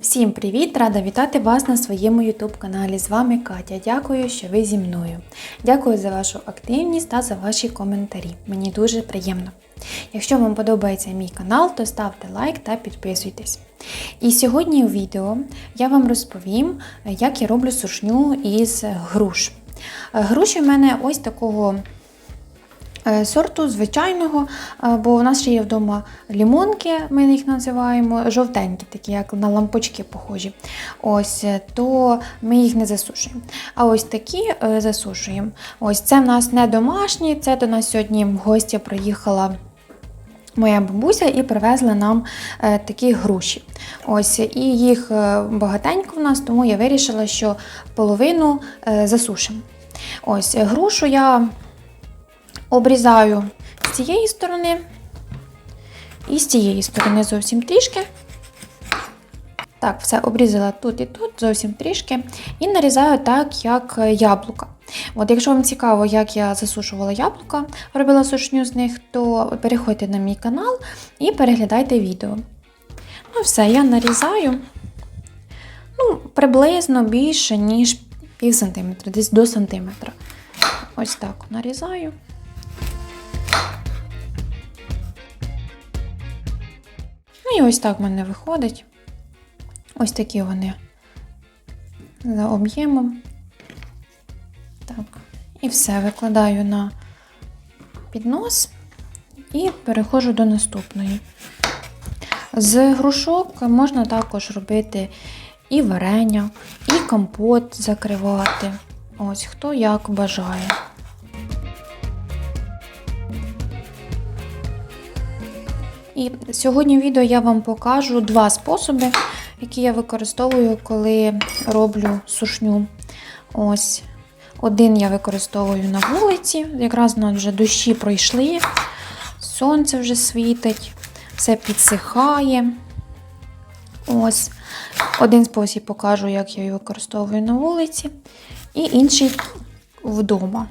Всім привіт! Рада вітати вас на своєму YouTube каналі. З вами Катя. Дякую, що ви зі мною. Дякую за вашу активність та за ваші коментарі. Мені дуже приємно. Якщо вам подобається мій канал, то ставте лайк та підписуйтесь. І сьогодні у відео я вам розповім, як я роблю сушню із груш. Груші в мене ось такого сорту звичайного, е, бо у нас ще є вдома лімонки, ми їх називаємо, жовтенькі, такі, як на лампочки похожі. Ось, е, то ми їх не засушуємо. А ось такі е, засушуємо. Ось це в нас не домашні, це до нас сьогодні в гості приїхала. Моя бабуся і привезла нам е, такі груші. Ось, і їх е, багатенько в нас, тому я вирішила, що половину е, засушимо. Ось, е, грушу я обрізаю з цієї сторони і з цієї сторони зовсім трішки. Так, все обрізала тут і тут, зовсім трішки. І нарізаю так, як яблука. От, якщо вам цікаво, як я засушувала яблука, робила сушню з них, то переходьте на мій канал і переглядайте відео. Ну, все, я нарізаю ну, приблизно більше, ніж пів сантиметра, десь до сантиметра. Ось так нарізаю. Ну і ось так в мене виходить. Ось такі вони за об'ємом. Так. І все викладаю на піднос і переходжу до наступної. З грушок можна також робити і варення, і компот закривати. Ось хто як бажає. І сьогодні в відео я вам покажу два способи, які я використовую, коли роблю сушню. Ось один я використовую на вулиці, якраз на вже дощі пройшли, сонце вже світить, все підсихає. Ось. Один спосіб покажу, як я її використовую на вулиці, і інший вдома.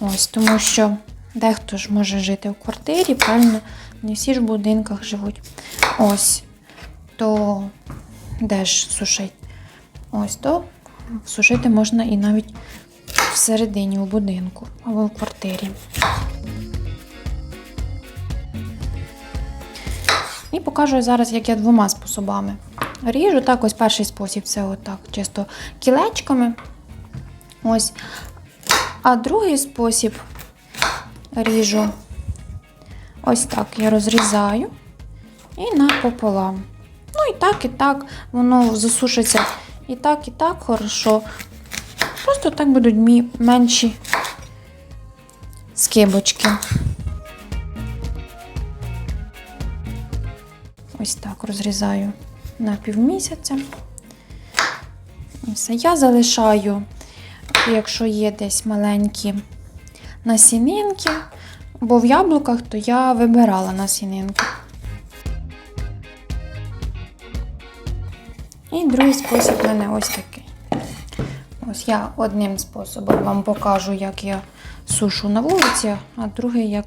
Ось, тому що дехто ж може жити в квартирі, правильно, не всі ж в будинках живуть. Ось, то де ж сушить? Ось то сушити можна і навіть всередині у будинку або в квартирі. І покажу зараз, як я двома способами ріжу. Так, ось перший спосіб це отак, чисто кілечками. Ось. А другий спосіб ріжу ось так я розрізаю і напополам. Ну і так, і так, воно засушиться і так, і так хорошо. Просто так будуть мі менші скибочки. Ось так розрізаю на півмісяця. Все. Я залишаю, якщо є десь маленькі насінинки, бо в яблуках то я вибирала насінинки. І другий спосіб в мене ось такий. Ось я одним способом вам покажу, як я сушу на вулиці, а другий як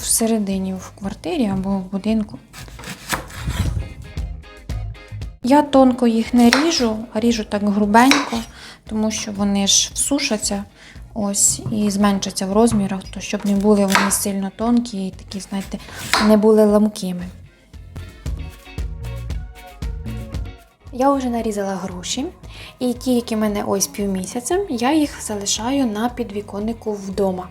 всередині в квартирі або в будинку. Я тонко їх не ріжу, а ріжу так грубенько, тому що вони ж всушаться ось і зменшаться в розмірах, то щоб не були вони сильно тонкі і такі, знаєте, не були ламкими. Я вже нарізала груші, і ті, які в мене ось півмісяця, я їх залишаю на підвіконнику вдома.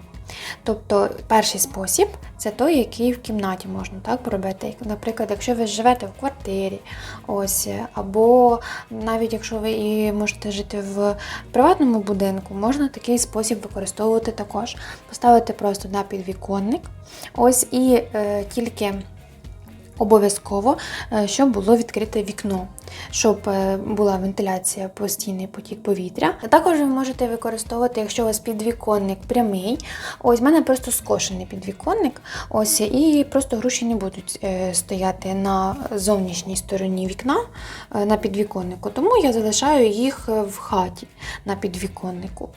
Тобто перший спосіб це той, який в кімнаті можна так поробити. Наприклад, якщо ви живете в квартирі, ось, або навіть якщо ви і можете жити в приватному будинку, можна такий спосіб використовувати також. Поставити просто на підвіконник, ось і е, тільки. Обов'язково, е, щоб було відкрите вікно, щоб е, була вентиляція, постійний потік повітря. Також ви можете використовувати, якщо у вас підвіконник прямий. Ось в мене просто скошений підвіконник. Ось і просто груші не будуть е, стояти на зовнішній стороні вікна е, на підвіконнику. Тому я залишаю їх в хаті на підвіконнику.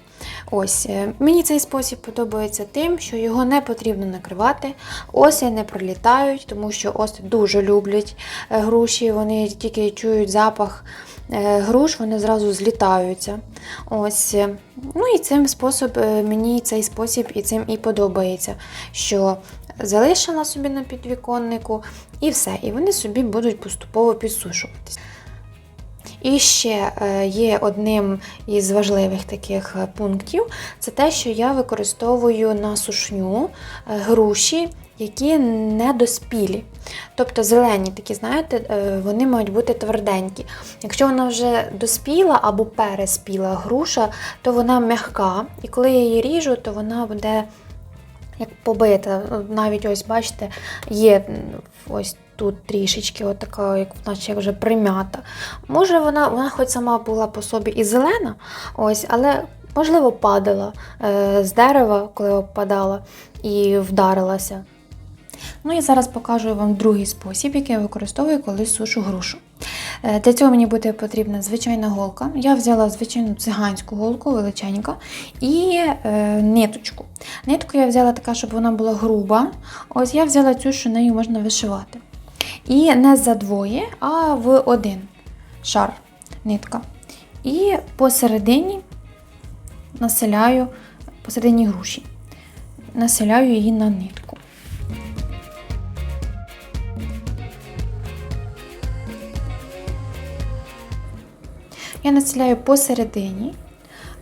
Ось мені цей спосіб подобається тим, що його не потрібно накривати, оси не пролітають, тому що оси дуже люблять груші. Вони тільки чують чують запах е, груш, вони зразу злітаються. Ось. е, Ну і цим спосіб, е, мені цей спосіб і цим і подобається, що залишила собі на підвіконнику і все. І вони собі будуть поступово підсушуватись. І ще є одним із важливих таких пунктів це те, що я використовую на сушню груші, які не доспілі. Тобто зелені такі, знаєте, е, вони мають бути тверденькі. Якщо вона вже доспіла або переспіла груша, то вона м'яка, і коли я її ріжу, то вона буде як побита. Навіть ось, бачите, є ось тут трішечки, от така, як, наче вже примята. Може, вона, вона хоч сама була по собі і зелена, ось, але можливо падала е, з дерева, коли опадала, і вдарилася. Ну і зараз покажу вам другий спосіб, який я використовую, коли сушу грушу. Е, Для цього мені буде потрібна звичайна голка. Я взяла звичайну циганську голку, величенька, і е, ниточку. Нитку я взяла така, щоб вона була груба. Ось я взяла цю, що нею можна вишивати. І не за двоє, а в один шар нитка. І посередині населяю, посередині груші, населяю її на нитку. Я населяю посередині,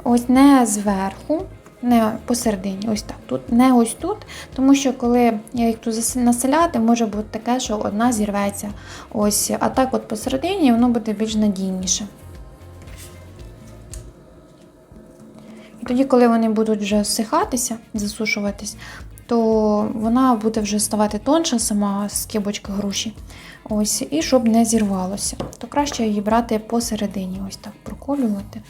ось не зверху, не посередині, ось так. Тут, не ось тут, тому що коли я їх тут населяти, може бути таке, що одна зірветься. Ось, а так от посередині воно буде більш надійніше. І тоді, коли вони будуть вже всихатися, засушуватись, то вона буде вже ставати тонша, сама скибочка груші. Ось, і щоб не зірвалося, то краще її брати посередині, ось так проколювати.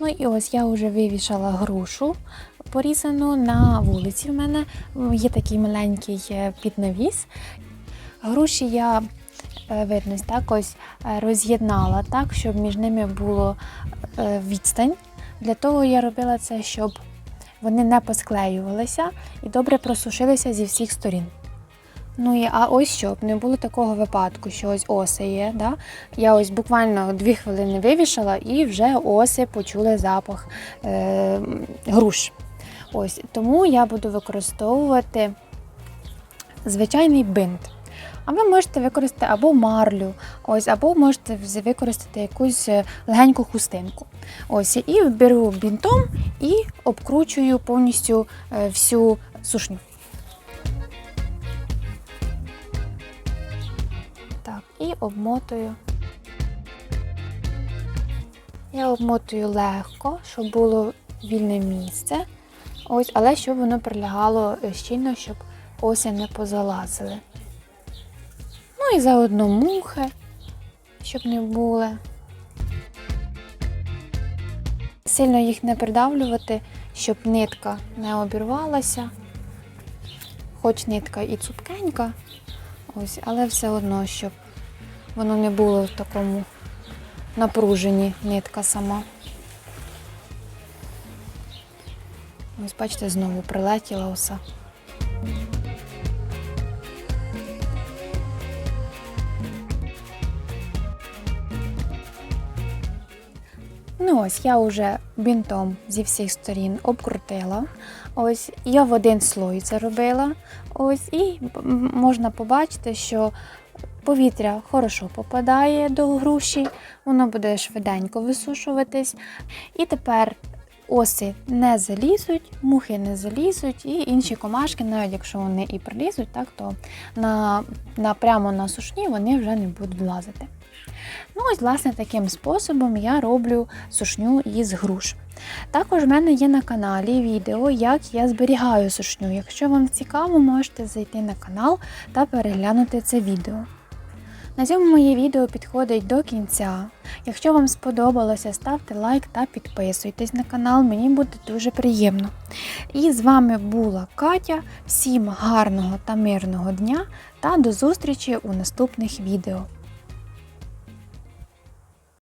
Ну і ось я вже вивішала грушу порізану на вулиці. В мене є такий маленький е, піднавіс. Груші я е, видно, так ось е, роз'єднала так, щоб між ними було відстань. Для того я робила це, щоб вони не посклеювалися і добре просушилися зі всіх сторін. Ну і а ось щоб не було такого випадку, що ось оси є. Да? Я ось буквально дві хвилини вивішала і вже оси почули запах е, груш. Ось тому я буду використовувати звичайний бинт. А ви можете використати або марлю, ось, або можете використати якусь е, легеньку хустинку. Ось, і беру бінтом і обкручую повністю е, всю сушню. Так, і обмотую. Я обмотую легко, щоб було вільне місце. Ось, але щоб воно прилягало е, щільно, щоб оси не позалазили. Ну і заодно мухи, щоб не були. Сильно їх не придавлювати, щоб нитка не обірвалася. Хоч нитка і цупкенька, ось, але все одно, щоб воно не було в такому напруженні нитка сама. Ось бачите, знову прилетіла оса. Ну ось я вже бінтом зі всіх сторін обкрутила. Ось я в один слой це робила. Ось і можна побачити, що повітря хорошо попадає до груші, воно буде швиденько висушуватись. І тепер оси не залізуть, мухи не залізуть, і інші комашки, навіть якщо вони і прилізуть, так, то на, на, прямо на сушні вони вже не будуть влазити. Ну, ось, власне, таким способом я роблю сушню із груш. Також в мене є на каналі відео, як я зберігаю сушню. Якщо вам цікаво, можете зайти на канал та переглянути це відео. На цьому моє відео підходить до кінця. Якщо вам сподобалося, ставте лайк та підписуйтесь на канал, мені буде дуже приємно. І з вами була Катя. Всім гарного та мирного дня та до зустрічі у наступних відео.